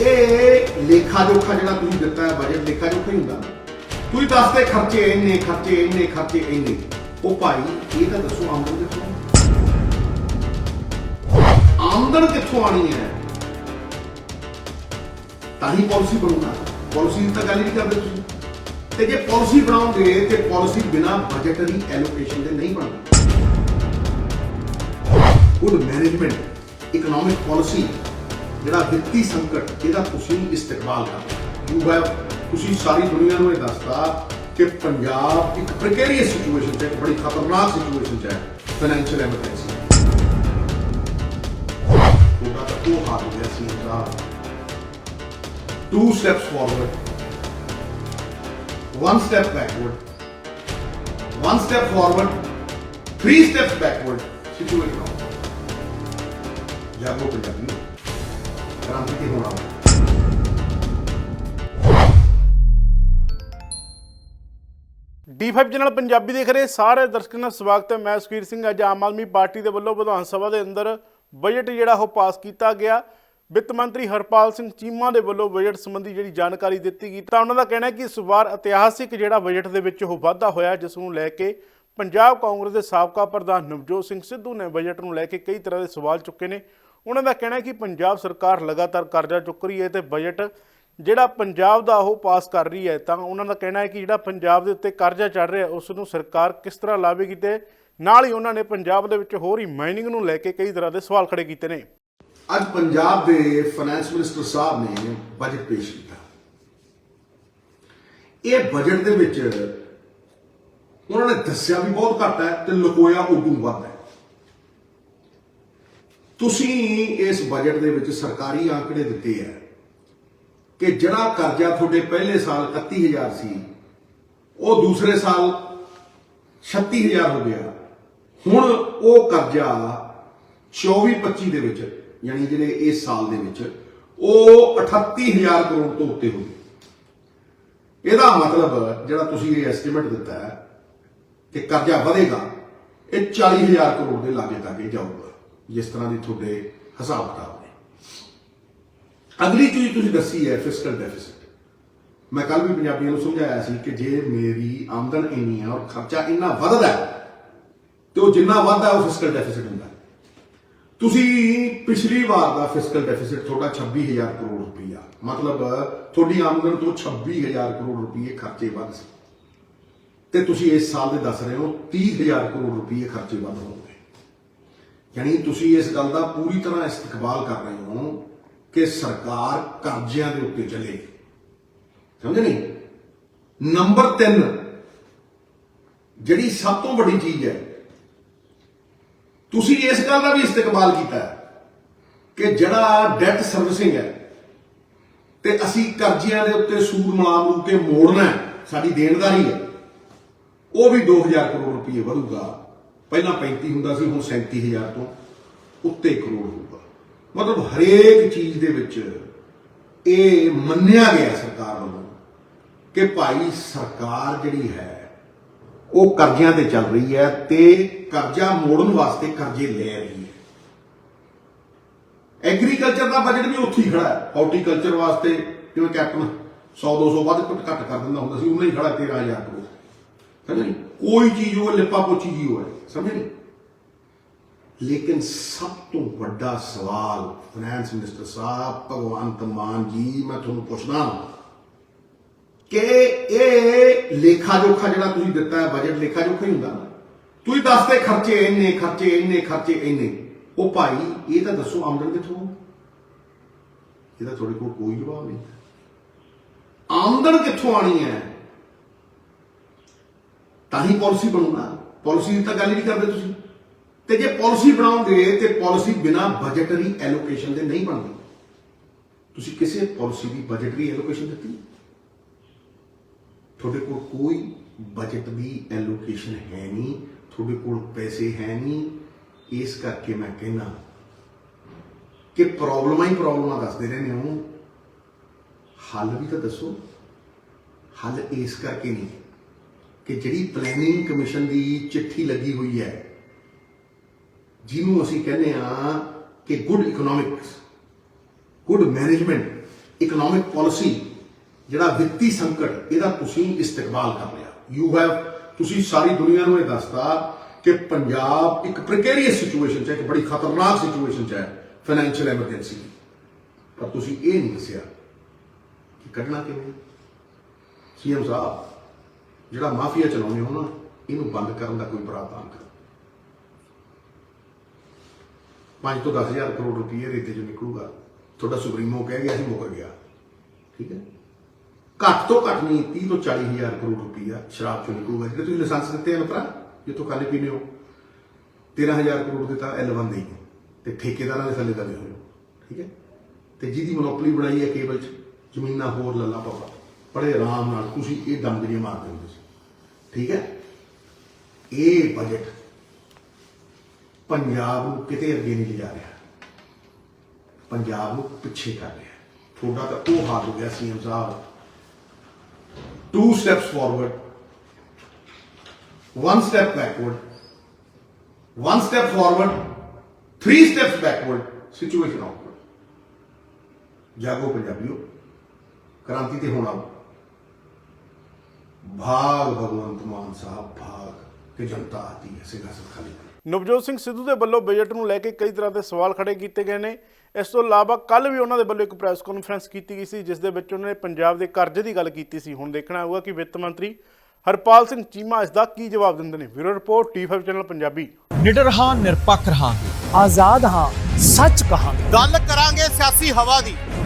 ਇਹ ਲੇਖਾ ਜੋਖਾ ਜਿਹੜਾ ਤੁਸੀਂ ਦਿੱਤਾ ਹੈ ਬਜਟ ਲੇਖਾ ਜੋਖਾ ਹੀ ਹੁੰਦਾ। ਤੁਸੀਂ ਦੱਸਦੇ ਖਰਚੇ ਇੰਨੇ ਖਰਚੇ ਇੰਨੇ ਖਰਚੇ ਇੰਨੇ। ਉਹ ਭਾਈ, ਇਹ ਤਾਂ ਦੱਸੋ, ਆਮਦਨ ਕਿੱਥੋਂ ਆਮਦਨ ਕਿੱਥੋਂ ਆਣੀ ਹੈ? ਤਾਂ ਹੀ ਪਾਲਿਸੀ ਬਣੂਗਾ। ਪਾਲਿਸੀ ਦੀ ਤਾਂ ਗੱਲ ਨਹੀਂ ਕਰਦੇ ਤੁਸੀਂ। ਤੇ ਜੇ ਪਾਲਿਸੀ ਬਣਾਓਗੇ ਤੇ ਪਾਲਿਸੀ ਬਿਨਾ ਬਜਟਰੀ ਐਲੋਕੇਸ਼ਨ ਦੇ ਨਹੀਂ ਬਣਦੀ। ਗੁੱਡ ਮੈਨੇਜਮੈਂਟ ਇਕਨੋਮਿਕ ਪਾਲਿਸੀ ਜਿਹੜਾ ਵਿੱਤੀ ਸੰਕਟ ਇਹਦਾ ਤੁਸੀਂ ਇਸਤਕਬਾਲ ਕਰ ਯੂ ਤੁਸੀਂ ਸਾਰੀ ਦੁਨੀਆ ਨੂੰ ਇਹ ਦੱਸਦਾ ਕਿ ਪੰਜਾਬ ਇੱਕ ਪ੍ਰੀਕੇਰੀਅਸ ਸਿਚੁਏਸ਼ਨ 'ਚ ਹੈ, ਬੜੀ ਖਤਰਨਾਕ ਸਿਚੁਏਸ਼ਨ 'ਚ ਹੈ ਫਾਈਨੈਂਸ਼ੀਅਲ ਐਮਰਜੈਂਸੀ ਉਹਦਾ ਤਾਂ ਉਹ ਹਾਲ ਗਿਆ ਸੀ ਦਾ two steps forward, one step backward, one step forward, three steps backward, situation ਹੋ ਜਾਗੋ ਪੰਜਾਬੀ ਕ੍ਰਾਂਤੀ ਤੇ ਹੋਣਾ। ਡੀ5 ਚੈਨਲ ਪੰਜਾਬੀ ਦੇਖ ਰਹੇ ਸਾਰੇ ਦਰਸ਼ਕਾਂ ਦਾ ਸਵਾਗਤ ਹੈ। ਮੈਂ ਸੁਖੀਰ ਸਿੰਘ, ਅੱਜ ਆਮ ਆਦਮੀ ਪਾਰਟੀ ਦੇ ਵੱਲੋਂ ਵਿਧਾਨ ਸਭਾ ਦੇ ਅੰਦਰ ਬਜਟ ਜਿਹੜਾ ਉਹ ਪਾਸ ਕੀਤਾ ਗਿਆ। ਵਿੱਤ ਮੰਤਰੀ ਹਰਪਾਲ ਸਿੰਘ ਚੀਮਾ ਦੇ ਵੱਲੋਂ ਬਜਟ ਸੰਬੰਧੀ ਜਿਹੜੀ ਜਾਣਕਾਰੀ ਦਿੱਤੀ ਗਈ, ਤਾਂ ਉਹਨਾਂ ਦਾ ਕਹਿਣਾ ਹੈ ਕਿ ਇਸ ਵਾਰ ਇਤਿਹਾਸਿਕ ਜਿਹੜਾ ਬਜਟ ਦੇ ਵਿੱਚ ਉਹ ਵਾਧਾ ਹੋਇਆ, ਜਿਸ ਨੂੰ ਲੈ ਕੇ ਪੰਜਾਬ ਕਾਂਗਰਸ ਦੇ ਸਾਬਕਾ ਪ੍ਰਧਾਨ ਨਵਜੋਤ ਸਿੰਘ ਸਿੱਧੂ ਨੇ ਬਜਟ ਨੂੰ ਲੈ ਕੇ ਕਈ ਤਰ੍ਹਾਂ ਦੇ ਸਵਾਲ ਚੁੱਕੇ ਨੇ। ਉਹਨਾਂ ਦਾ ਕਹਿਣਾ ਹੈ ਕਿ ਪੰਜਾਬ ਸਰਕਾਰ ਲਗਾਤਾਰ ਕਰਜ਼ਾ ਚੁੱਕ ਰਹੀ ਹੈ ਤੇ ਬਜਟ ਜਿਹੜਾ ਪੰਜਾਬ ਦਾ ਉਹ ਪਾਸ ਕਰ ਰਹੀ ਹੈ, ਤਾਂ ਉਹਨਾਂ ਦਾ ਕਹਿਣਾ ਹੈ ਕਿ ਜਿਹੜਾ ਪੰਜਾਬ ਦੇ ਉੱਤੇ ਕਰਜ਼ਾ ਚੜ ਰਿਹਾ ਉਸ ਨੂੰ ਸਰਕਾਰ ਕਿਸ ਤਰ੍ਹਾਂ ਲਾਵੇਗੀ ਤੇ ਨਾਲ ਹੀ ਉਹਨਾਂ ਨੇ ਪੰਜਾਬ ਦੇ ਵਿੱਚ ਹੋਰ ਹੀ ਮਾਈਨਿੰਗ ਨੂੰ ਲੈ ਕੇ ਕਈ ਤਰ੍ਹਾਂ ਦੇ ਸਵਾਲ ਖੜੇ ਕੀਤੇ ਨੇ। ਅੱਜ ਪੰਜਾਬ ਦੇ ਫਾਈਨੈਂਸ ਮਿਨਿਸਟਰ ਸਾਹਿਬ ਨੇ ਬਜਟ ਪੇਸ਼ ਕੀਤਾ। ਇਹ ਬਜਟ ਦੇ ਵਿੱਚ ਉਹਨਾਂ ਨੇ ਦੱਸਿਆ ਵੀ ਬਹੁਤ ਘੱਟ ਹੈ ਤੇ ਲੁਕੋਇਆ ਉਦੋਂ ਵੱਧ ਹੈ। ਤੁਸੀਂ ਇਸ ਬਜਟ ਦੇ ਵਿੱਚ ਸਰਕਾਰੀ ਆંકੜੇ ਦਿੱਤੇ ਹੈ ਕਿ ਜਿਹੜਾ ਕਰਜ਼ਾ ਤੁਹਾਡੇ ਪਹਿਲੇ ਸਾਲ 31000 ਸੀ, ਉਹ ਦੂਸਰੇ ਸਾਲ 36000 ਹੋ ਗਿਆ। ਹੁਣ ਉਹ ਕਰਜ਼ਾ 24-25 ਦੇ ਵਿੱਚ, ਯਾਨੀ ਜਿਹੜੇ ਇਸ ਸਾਲ ਦੇ ਵਿੱਚ, ਉਹ 38000 ਕਰੋੜ ਤੋਂ ਉੱਤੇ ਹੋ ਗਏ। ਇਹਦਾ ਮਤਲਬ ਜਿਹੜਾ ਤੁਸੀਂ ਇਹ ਐਸਟੀਮੇਟ ਦਿੱਤਾ ਹੈ ਕਿ ਕਰਜ਼ਾ ਵਧੇਗਾ, ਇਹ 40000 ਕਰੋੜ ਦੇ ਲਾਗੇ ਤੱਕ ਜਾਊਗਾ। ਜਿਸ ਤਰ੍ਹਾਂ ਦੀ ਤੁਹਾਡੇ ਹਿਸਾਬ ਕਿਤਾਬ ਨੇ। ਅਗਲੀ ਚੀਜ਼ ਤੁਸੀਂ ਦੱਸੀ ਹੈ ਫਿਸਕਲ ਡੈਫਿਸਿਟ ਮੈਂ ਕੱਲ ਵੀ ਪੰਜਾਬੀਆਂ ਨੂੰ ਸਮਝਾਇਆ ਸੀ ਕਿ ਜੇ ਮੇਰੀ ਆਮਦਨ ਇੰਨੀ ਹੈ ਔਰ ਖਰਚਾ ਇੰਨਾ ਵੱਧਦਾ ਹੈ, ਤੇ ਉਹ ਜਿੰਨਾ ਵੱਧਦਾ ਉਹ ਫਿਸਕਲ ਡੈਫਿਸਿਟ ਹੁੰਦਾ ਤੁਸੀਂ ਪਿਛਲੀ ਵਾਰ ਦਾ ਫਿਸਕਲ ਡੈਫਿਸਿਟ ਤੁਹਾਡਾ 26000 ਕਰੋੜ ਰੁਪਈਆ। ਮਤਲਬ ਤੁਹਾਡੀ ਆਮਦਨ ਤੋਂ 26000 ਕਰੋੜ ਰੁਪਈਏ ਖਰਚੇ ਵੱਧ ਸੀ। ਤੇ ਤੁਸੀਂ ਇਸ ਸਾਲ ਦੇ ਦੱਸ ਰਹੇ ਹੋ 30000 ਕਰੋੜ ਰੁਪਈਏ ਖਰਚੇ ਵੱਧ ਹੋਣਗੇ। ਯਾਨੀ ਤੁਸੀਂ ਇਸ ਗੱਲ ਦਾ ਪੂਰੀ ਤਰ੍ਹਾਂ ਇਸਤਕਬਾਲ ਕਰ ਰਹੇ ਹੋ ਕਿ ਸਰਕਾਰ ਕਰਜ਼ਿਆਂ ਦੇ ਉੱਤੇ ਚੱਲੇ। ਸਮਝ ਨਹੀਂ? ਨੰਬਰ 3 ਜਿਹੜੀ ਸਭ ਤੋਂ ਵੱਡੀ ਚੀਜ਼ ਹੈ, ਤੁਸੀਂ ਇਸ ਗੱਲ ਦਾ ਵੀ ਇਸਤਕਬਾਲ ਕੀਤਾ ਕਿ ਜਿਹੜਾ ਡੈਟ ਸਰਵਿਸਿੰਗ ਹੈ ਤੇ ਅਸੀਂ ਕਰਜ਼ਿਆਂ ਦੇ ਉੱਤੇ ਸੂਦ ਮਿਲਾ ਮੂ ਕੇ ਮੋੜਨਾ ਸਾਡੀ ਦੇਣਦਾਰੀ ਹੈ, ਉਹ ਵੀ 2000 ਕਰੋੜ ਰੁਪਏ ਵਧੂਗਾ। ਪਹਿਲਾਂ 35 ਹੁੰਦਾ ਸੀ, ਹੁਣ 37000 ਤੋਂ ਉੱਤੇ ਕਰੋੜ ਹੋਊਗਾ। ਮਤਲਬ ਹਰੇਕ ਚੀਜ਼ ਦੇ ਵਿੱਚ ਇਹ ਮੰਨਿਆ ਗਿਆ ਸਰਕਾਰ ਵੱਲੋਂ ਕਿ ਭਾਈ ਸਰਕਾਰ ਜਿਹੜੀ ਹੈ, ਉਹ ਕਰਜ਼ਿਆਂ ਤੇ ਚੱਲ ਰਹੀ ਹੈ ਤੇ ਕਰਜ਼ਾ ਮੋੜਨ ਵਾਸਤੇ ਕਰਜ਼ੇ ਲੈ ਰਹੀ ਹੈ। ਐਗਰੀਕਲਚਰ ਦਾ ਬਜਟ ਵੀ ਉੱਥੇ ਹੀ ਖੜਾ ਹੈ। ਹਾਰਟੀਕਲਚਰ ਵਾਸਤੇ ਜਿਵੇਂ ਕੈਪਟਨ 100 200 ਵੱਧ ਘੱਟ ਘੱਟ ਕਰ ਦਿੰਦਾ ਹੁੰਦਾ ਸੀ ਉਹਨਾਂ ਹੀ ਖੜਾ 13000 ਕਰੋੜ। ਸਮਝ ਨਹੀਂ ਕੋਈ ਚੀਜ਼ ਉਹ ਲਿਪਾ ਪੋਚੀ ਜੀ ਹੋਏ, ਸਮਝ ਨਹੀਂ ਲੇਕਿਨ ਸਭ ਤੋਂ ਵੱਡਾ ਸਵਾਲ ਫਾਈਨੈਂਸ ਮਿਨਿਸਟਰ ਸਾਹਿਬ, ਭਗਵੰਤ ਮਾਨ ਜੀ, ਮੈਂ ਤੁਹਾਨੂੰ ਪੁੱਛਦਾ ਕਿ ਇਹ ਲੇਖਾ ਜੋਖਾ ਜਿਹੜਾ ਤੁਸੀਂ ਦਿੱਤਾ ਹੈ ਬਜਟ ਲੇਖਾ ਜੋਖਾ ਹੀ ਹੁੰਦਾ ਨਾ। ਤੁਸੀਂ ਦੱਸਦੇ ਖਰਚੇ ਇੰਨੇ ਖਰਚੇ ਇੰਨੇ ਖਰਚੇ ਇੰਨੇ। ਉਹ ਭਾਈ, ਇਹ ਤਾਂ ਦੱਸੋ ਆਮਦਨ ਕਿੱਥੋਂ ਆਊ? ਇਹਦਾ ਤੁਹਾਡੇ ਕੋਲ ਕੋਈ ਜਵਾਬ ਨਹੀਂ। ਆਮਦਨ ਕਿੱਥੋਂ ਆਣੀ ਹੈ? ਤਾਂ ਹੀ ਪਾਲਿਸੀ ਬਣੂਗਾ। ਪਾਲਿਸੀ ਦੀ ਤਾਂ ਗੱਲ ਹੀ ਨਹੀਂ ਕਰਦੇ ਤੁਸੀਂ। ਤੇ ਜੇ ਪਾਲਿਸੀ ਬਣਾਓਗੇ, ਤੇ ਪਾਲਿਸੀ ਬਿਨਾ ਬਜਟਰੀ ਐਲੋਕੇਸ਼ਨ ਦੇ ਨਹੀਂ ਬਣਦੀ। ਤੁਸੀਂ ਕਿਸੇ ਪਾਲਿਸੀ ਦੀ ਬਜਟਰੀ ਐਲੋਕੇਸ਼ਨ ਦਿੱਤੀ? ਤੁਹਾਡੇ ਕੋਲ ਕੋਈ ਬਜਟ ਦੀ ਐਲੋਕੇਸ਼ਨ ਹੈ ਨਹੀਂ, ਤੁਹਾਡੇ ਕੋਲ ਪੈਸੇ ਹੈ ਨਹੀਂ। ਇਸ ਕਰਕੇ ਮੈਂ ਕਹਿੰਦਾ ਕਿ ਪ੍ਰੋਬਲਮਾਂ ਹੀ ਪ੍ਰੋਬਲਮਾਂ ਦੱਸਦੇ ਰਹਿੰਦੇ ਹੋ। ਹੱਲ ਵੀ ਤਾਂ ਦੱਸੋ। ਹੱਲ ਇਸ ਕਰਕੇ ਨਹੀਂ। ਕਿ ਜਿਹੜੀ ਪਲੈਨਿੰਗ ਕਮਿਸ਼ਨ ਦੀ ਚਿੱਠੀ ਲੱਗੀ ਹੋਈ ਹੈ, ਜਿਹਨੂੰ ਅਸੀਂ ਕਹਿੰਦੇ ਆ ਕਿ good economics good management economic policy ਜਿਹੜਾ ਵਿੱਤੀ ਸੰਕਟ, ਇਹਦਾ ਤੁਸੀਂ ਇਸਤਕਬਾਲ ਕਰ ਲਿਆ। ਯੂ ਹੈਵ ਤੁਸੀਂ ਸਾਰੀ ਦੁਨੀਆ ਨੂੰ ਇਹ ਦੱਸਤਾ ਕਿ ਪੰਜਾਬ ਇੱਕ ਪ੍ਰੀਕੇਰੀਅਸ ਸਿਚੁਏਸ਼ਨ 'ਚ ਹੈ, ਇੱਕ ਬੜੀ ਖਤਰਨਾਕ ਸਿਚੁਏਸ਼ਨ 'ਚ ਹੈ ਫਾਈਨੈਂਸ਼ੀਅਲ ਐਮਰਜੈਂਸੀ ਪਰ ਤੁਸੀਂ ਇਹ ਨਹੀਂ ਦੱਸਿਆ ਕਿ ਕੱਢਣਾ ਕਿਵੇਂ ਸੀਐਮ ਸਾਹਿਬ ਜਿਹੜਾ ਮਾਫੀਆ ਚਲਾਉਂਦੇ ਹੋ ਨਾ, ਇਹਨੂੰ ਬੰਦ ਕਰਨ ਦਾ ਕੋਈ ਪ੍ਰਾਵਧਾਨ ਕਰੋ। 5 ਤੋਂ 10000 ਕਰੋੜ ਰੁਪਏ ਰੇਤੇ ਚੋਂ ਨਿਕਲੂਗਾ, ਤੁਹਾਡਾ ਸੁਪਰੀਮੋ ਕਹਿ ਗਿਆ ਸੀ ਮੁੱਕ ਗਿਆ। ਠੀਕ ਹੈ? ਘੱਟ ਤੋਂ ਘੱਟ ਨਹੀਂ 30 ਤੋਂ 40000 ਕਰੋੜ ਰੁਪਈਆ ਸ਼ਰਾਬ ਚੋਂ ਨਿਕਲੂਗਾ। ਜਿਹੜੇ ਤੁਸੀਂ ਲਾਇਸੈਂਸ ਦਿੱਤੇ ਹਨ ਭਰਾ, ਜਿੱਥੋਂ ਖਾਣੇ ਪੀਣੇ ਹੋ 13000 ਕਰੋੜ ਦਿੱਤਾ L1 ਦੇ ਤੇ ਠੇਕੇਦਾਰਾਂ ਦੇ ਥੱਲੇ ਦਵੇ ਹੋਏ ਹੋ। ਠੀਕ ਹੈ? ਤੇ ਜਿਹਦੀ ਮੋਨੋਪੋਲੀ ਬਣਾਈ ਹੈ ਕੇਬਲ 'ਚ, ਜ਼ਮੀਨਾਂ ਹੋਰ ਲੱਲਾ ਪਾਪਾ ਬੜੇ ਆਰਾਮ ਨਾਲ ਤੁਸੀਂ ਇਹ ਦਮਦਰੀਆਂ ਮਾਰਦੇ ਹੁੰਦੇ ਸੀ। ਠੀਕ ਹੈ ਇਹ ਬਜਟ ਪੰਜਾਬ ਨੂੰ ਕਿਤੇ ਅੱਗੇ ਨਹੀਂ ਲਿਜਾ ਰਿਹਾ ਪੰਜਾਬ ਨੂੰ ਪਿੱਛੇ ਕਰ ਰਿਹਾ ਤੁਹਾਡਾ ਤਾਂ ਉਹ ਹਾਲ ਹੋ ਗਿਆ ਸੀਐਮ ਸਾਹਿਬ two steps forward one step backward, one step forward, three steps backward, situation awkward. ਜਾਗੋ ਪੰਜਾਬੀਓ ਕ੍ਰਾਂਤੀ ਤੇ ਹੋਣਾ ਭਾਗ ਭਗਵੰਤ ਮਾਨ ਸਾਹਿਬ ਭਾਗ ਕਿ ਜਨਤਾ ਆਤੀ ਹੈ ਸਿਆਸਤ ਖਾਲੀ। ਨਵਜੋਤ ਸਿੰਘ ਸਿੱਧੂ ਦੇ ਵੱਲੋਂ ਬਜਟ ਨੂੰ ਲੈ ਕੇ ਕਈ ਤਰ੍ਹਾਂ ਦੇ ਸਵਾਲ ਖੜੇ ਕੀਤੇ ਗਏ ਨੇ। ਇਸ ਤੋਂ ਇਲਾਵਾ ਕੱਲ ਵੀ ਉਹਨਾਂ ਦੇ ਵੱਲੋਂ ਇੱਕ ਪ੍ਰੈਸ ਕਾਨਫਰੰਸ ਕੀਤੀ ਗਈ ਸੀ ਜਿਸ ਦੇ ਵਿੱਚ ਉਹਨਾਂ ਨੇ ਪੰਜਾਬ ਦੇ ਕਰਜ਼ੇ ਦੀ ਗੱਲ ਕੀਤੀ ਸੀ। ਹੁਣ ਦੇਖਣਾ ਹੋਊਗਾ ਕਿ ਵਿੱਤ ਮੰਤਰੀ ਹਰਪਾਲ ਸਿੰਘ ਚੀਮਾ ਇਸ ਦਾ ਕੀ ਜਵਾਬ ਦਿੰਦੇ ਨੇ। Bureau report T5 channel Punjabi. ਨਿਡਰ ਹਾਂ ਨਿਰਪੱਖ ਰਹਾਂਗੇ। ਆਜ਼ਾਦ ਹਾਂ ਸੱਚ ਕਹਾਂਗੇ। ਗੱਲ ਕਰਾਂਗੇ ਸਿਆਸੀ ਹਵਾ ਦੀ।